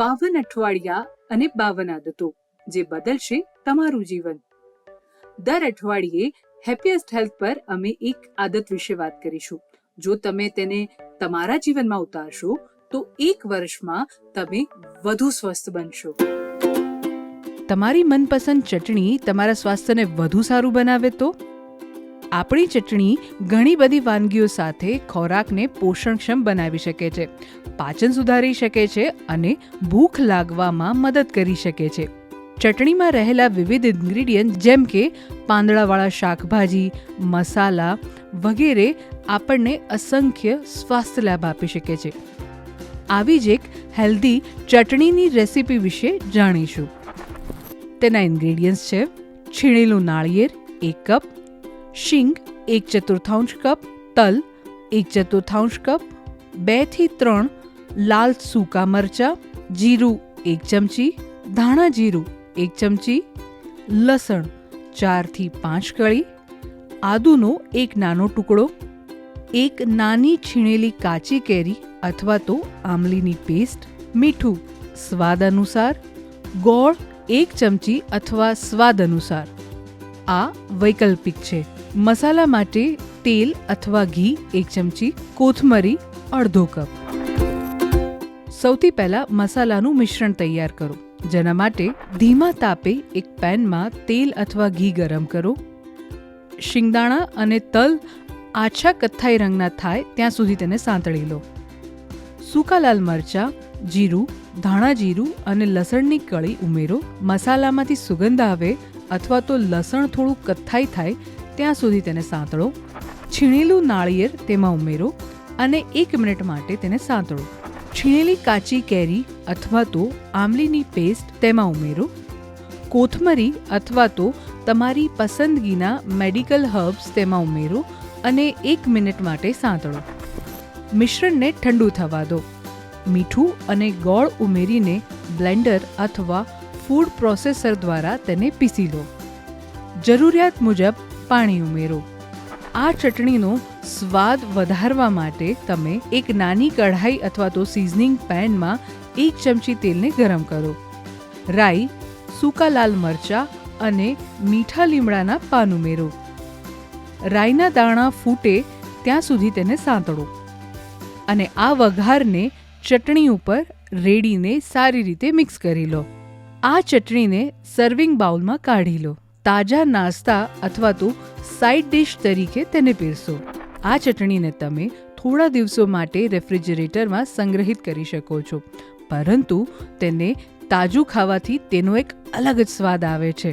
બાવન અઠવાડિયા અને બાવન આદતો, જે બદલશે તમારું જીવન. દર અઠવાડિયે હેપીએસ્ટ હેલ્થ પર અમે એક આદત વિશે વાત કરીશું. જો તમે તેને તમારા જીવનમાં ઉતારશો, તો એક વર્ષમાં તમે વધુ સ્વસ્થ બનશો. તમારી મનપસંદ ચટણી તમારા સ્વાસ્થ્યને વધુ સારું બનાવે તો? આપણી ચટણી ઘણી બધી વાનગીઓ સાથે ખોરાકને પોષણક્ષમ બનાવી શકે છે, પાચન સુધારી શકે છે અને ભૂખ લાગવામાં મદદ કરી શકે છે. ચટણીમાં રહેલા વિવિધ ઇન્ગ્રીડિયન્ટ જેમ કે પાંદડાવાળા શાકભાજી, મસાલા વગેરે આપણને અસંખ્ય સ્વાસ્થ્ય લાભ આપી શકે છે. આવી જ એક હેલ્ધી ચટણીની રેસિપી વિશે જાણીશું. તેના ઇન્ગ્રેડિયન્ટ્સ છે, છીણેલું નાળિયેર, એક કપ શીંગ, એક ચતુર્થાંશ કપ, તલ, એક ચતુર્થાંશ કપ, બેથી ત્રણ લાલ સૂકા મરચા, જીરું, એક ચમચી, ધાણા જીરું, એક ચમચી, લસણ ચારથી પાંચ કળી, આદુનો એક નાનો ટુકડો, એક નાની છીણેલી કાચી કેરી અથવા તો આમલીની પેસ્ટ, મીઠું, સ્વાદ અનુસાર, ગોળ, એક ચમચી અથવા સ્વાદ અનુસાર. આ વૈકલ્પિક છે. મસાલા માટે તેલ અથવા ઘી, એક ચમચી, કોથમરી, અડધો કપ. સૌથી પહેલા મસાલાનું મિશ્રણ તૈયાર કરો. જેના માટે ધીમા તાપે એક પેનમાં તેલ અથવા ઘી ગરમ કરો. શિંગદાણા અને તલ આછા કથ્થાઈ રંગના થાય ત્યાં સુધી તેને સાંતળી લો. સૂકા લાલ મરચાં, જીરું, ધાણા જીરું અને લસણની કળી ઉમેરો. મસાલામાંથી સુગંધ આવે અથવા તો લસણ થોડું કથ્થાઈ થાય ત્યાં સુધી તેને સાંતળો, છીણેલું નાળિયેર તેમાં ઉમેરો અને એક મિનિટ માટે તેને સાંતળો. છીણેલી કાચી કેરી અથવા તો આમલીની પેસ્ટ તેમાં ઉમેરો. કોથમરી અથવા તો તમારી પસંદગીના મેડિકલ હર્બ્સ તેમાં ઉમેરો અને એક મિનિટ માટે સાંતળો. મિશ્રણને ઠંડુ થવા દો. મીઠું અને ગોળ ઉમેરીને બ્લેન્ડર અથવા ફૂડ પ્રોસેસર દ્વારા તેને પીસી લો. જરૂરિયાત મુજબ પાણી ઉમેરો. આ ચટણીનો સ્વાદ વધારવા માટે તમે એક નાની કઢાઈ અથવા તો સિઝનિંગ પેનમાં એક ચમચી તેલને ગરમ કરો. રાઈ, સૂકા લાલ મરચા અને મીઠા લીમડાના પાન ઉમેરો. રાઈના દાણા ફૂટે ત્યાં સુધી તેને સાંતળો અને આ વઘારને ચટણી ઉપર રેડીને સારી રીતે મિક્સ કરી લો. આ ચટણીને સર્વિંગ બાઉલમાં કાઢી લો. તાજા નાસ્તા અથવા તો સાઇડ ડિશ તરીકે તેને પીરસો. આ ચટણીને તમે થોડા દિવસો માટે રેફ્રિજરેટરમાં સંગ્રહિત કરી શકો છો, પરંતુ તેને તાજું ખાવાથી તેનો એક અલગ જ સ્વાદ આવે છે.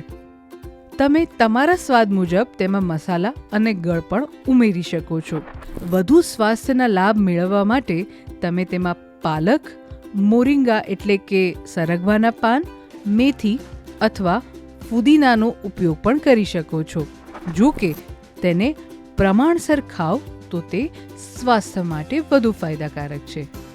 તમે તમારા સ્વાદ મુજબ તેમાં મસાલા અને ગળ પણ ઉમેરી શકો છો. વધુ સ્વાસ્થ્યના લાભ મેળવવા માટે તમે તેમાં પાલક, મોરિંગા એટલે કે સરગવાના પાન, મેથી અથવા ફુદીનાનો ઉપયોગ પણ કરી શકો છો. જો કે, તેને પ્રમાણસર ખાવ તો તે સ્વાસ્થ્ય માટે વધુ ફાયદાકારક છે.